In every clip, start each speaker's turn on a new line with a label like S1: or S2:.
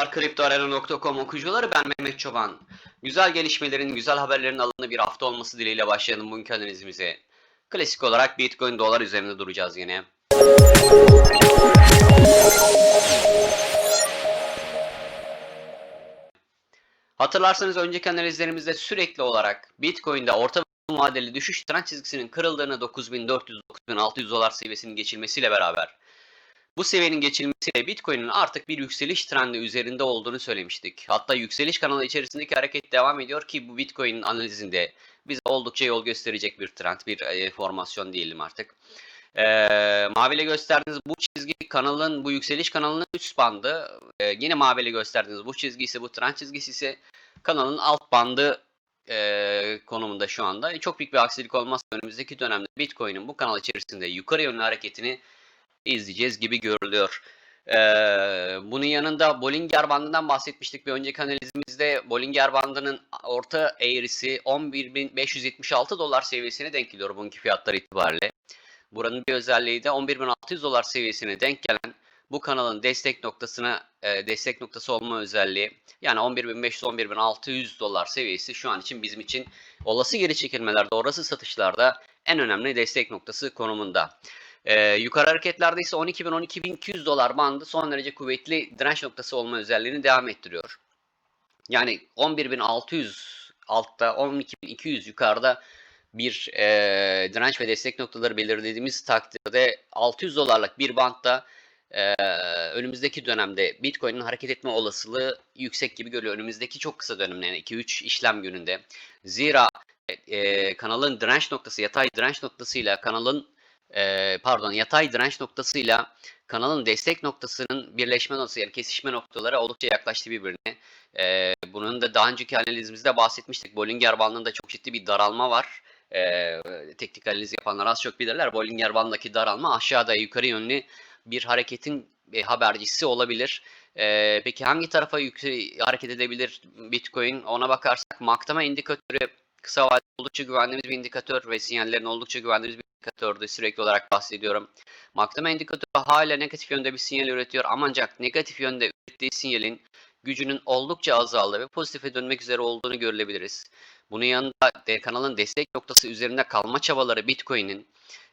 S1: Merhabalar kriptoarena.com okuyucuları ben Mehmet Çoban. Güzel gelişmelerin, güzel haberlerin alanı bir hafta olması dileğiyle başlayalım bugünkü analizimize. Klasik olarak Bitcoin dolar üzerinde duracağız yine. Hatırlarsanız önceki analizlerimizde sürekli olarak Bitcoin'de orta vadeli düşüş trend çizgisinin kırıldığını 9400-9600 dolar seviyesinin geçilmesiyle beraber bu seviyenin geçilmesiyle Bitcoin'in artık bir yükseliş trendi üzerinde olduğunu söylemiştik. Hatta yükseliş kanalı içerisindeki hareket devam ediyor ki bu Bitcoin analizinde bize oldukça yol gösterecek bir trend, bir e, formasyon diyelim artık. E, maviyle gösterdiğiniz bu çizgi kanalın, bu yükseliş kanalının üst bandı. E, yine maviyle gösterdiğiniz bu çizgi ise, bu trend çizgisi ise kanalın alt bandı e, konumunda şu anda. E, çok büyük bir aksilik olmazsa önümüzdeki dönemde Bitcoin'in bu kanal içerisinde yukarı yönlü hareketini izleyeceğiz gibi görülüyor. Ee, bunun yanında Bollinger bandından bahsetmiştik bir önceki analizimizde. Bollinger bandının orta eğrisi 11.576 dolar seviyesine denk geliyor bugünkü fiyatlar itibariyle. Buranın bir özelliği de 11.600 dolar seviyesine denk gelen bu kanalın destek noktasına e, destek noktası olma özelliği yani 11.500-11.600 dolar seviyesi şu an için bizim için olası geri çekilmelerde, orası satışlarda en önemli destek noktası konumunda. Ee, yukarı hareketlerde ise 12.000-12.200 dolar bandı son derece kuvvetli direnç noktası olma özelliğini devam ettiriyor. Yani 11.600 altta 12.200 yukarıda bir e, direnç ve destek noktaları belirlediğimiz takdirde 600 dolarlık bir bantta e, önümüzdeki dönemde Bitcoin'in hareket etme olasılığı yüksek gibi görülüyor. Önümüzdeki çok kısa dönemde yani 2-3 işlem gününde. Zira e, kanalın direnç noktası, yatay direnç noktasıyla kanalın e, pardon yatay direnç noktasıyla kanalın destek noktasının birleşme noktası yani kesişme noktaları oldukça yaklaştı birbirine. E, bunun da daha önceki analizimizde bahsetmiştik. Bollinger bandında çok ciddi bir daralma var. E, teknik analiz yapanlar az çok bilirler. Bollinger bandındaki daralma aşağıda yukarı yönlü bir hareketin e, habercisi olabilir. E, peki hangi tarafa yukarı hareket edebilir Bitcoin? Ona bakarsak maktama indikatörü kısa vadeli oldukça güvendiğimiz bir indikatör ve sinyallerin oldukça güvendiğimiz bir indikatörde sürekli olarak bahsediyorum. Maklama indikatörü hala negatif yönde bir sinyal üretiyor ancak negatif yönde ürettiği sinyalin gücünün oldukça azaldığı ve pozitife dönmek üzere olduğunu görebiliriz. Bunun yanında de, kanalın destek noktası üzerinde kalma çabaları Bitcoin'in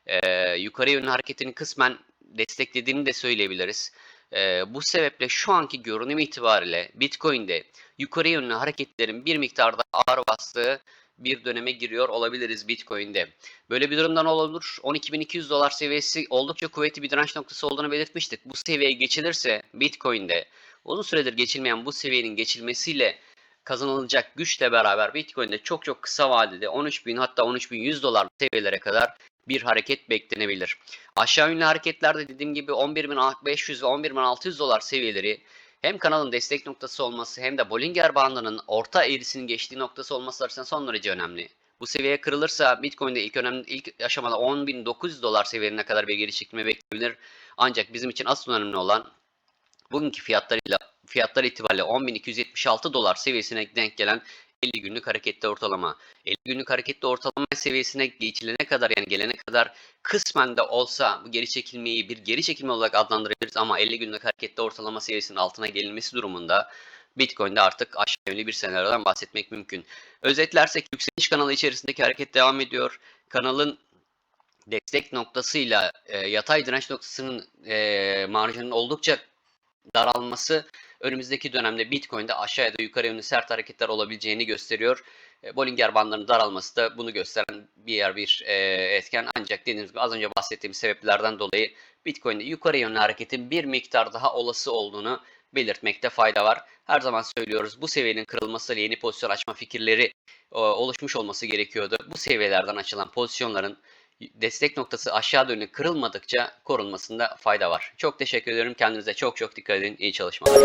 S1: e, yukarı yönlü hareketini kısmen desteklediğini de söyleyebiliriz. E, bu sebeple şu anki görünüm itibariyle Bitcoin'de yukarı yönlü hareketlerin bir miktarda ağır bastığı bir döneme giriyor olabiliriz Bitcoin'de. Böyle bir durumdan olur. 12.200 dolar seviyesi oldukça kuvvetli bir direnç noktası olduğunu belirtmiştik. Bu seviyeye geçilirse Bitcoin'de uzun süredir geçilmeyen bu seviyenin geçilmesiyle kazanılacak güçle beraber Bitcoin'de çok çok kısa vadede 13.000 hatta 13.100 dolar seviyelere kadar bir hareket beklenebilir. Aşağı yönlü hareketlerde dediğim gibi 11.500 ve 11.600 dolar seviyeleri hem kanalın destek noktası olması hem de Bollinger bandının orta eğrisinin geçtiği noktası olması açısından son derece önemli. Bu seviyeye kırılırsa Bitcoin'de ilk önemli ilk aşamada 10.900 dolar seviyelerine kadar bir geri çekilme beklenebilir. Ancak bizim için asıl önemli olan bugünkü fiyatlarıyla fiyatlar itibariyle 10.276 dolar seviyesine denk gelen 50 günlük hareketli ortalama. 50 günlük hareketli ortalama seviyesine geçilene kadar yani gelene kadar kısmen de olsa bu geri çekilmeyi bir geri çekilme olarak adlandırabiliriz ama 50 günlük hareketli ortalama seviyesinin altına gelinmesi durumunda Bitcoin'de artık aşağı yönlü bir senaryodan bahsetmek mümkün. Özetlersek yükseliş kanalı içerisindeki hareket devam ediyor. Kanalın destek noktasıyla e, yatay direnç noktasının e, marjının oldukça daralması önümüzdeki dönemde Bitcoin'de aşağı ya da yukarı yönlü sert hareketler olabileceğini gösteriyor. E, Bollinger bandlarının daralması da bunu gösteren bir yer bir e, etken. Ancak dediğimiz gibi az önce bahsettiğim sebeplerden dolayı Bitcoin'de yukarı yönlü hareketin bir miktar daha olası olduğunu belirtmekte fayda var. Her zaman söylüyoruz bu seviyenin kırılmasıyla yeni pozisyon açma fikirleri e, oluşmuş olması gerekiyordu. Bu seviyelerden açılan pozisyonların destek noktası aşağı dönük kırılmadıkça korunmasında fayda var. Çok teşekkür ederim. Kendinize çok çok dikkat edin. İyi çalışmalar.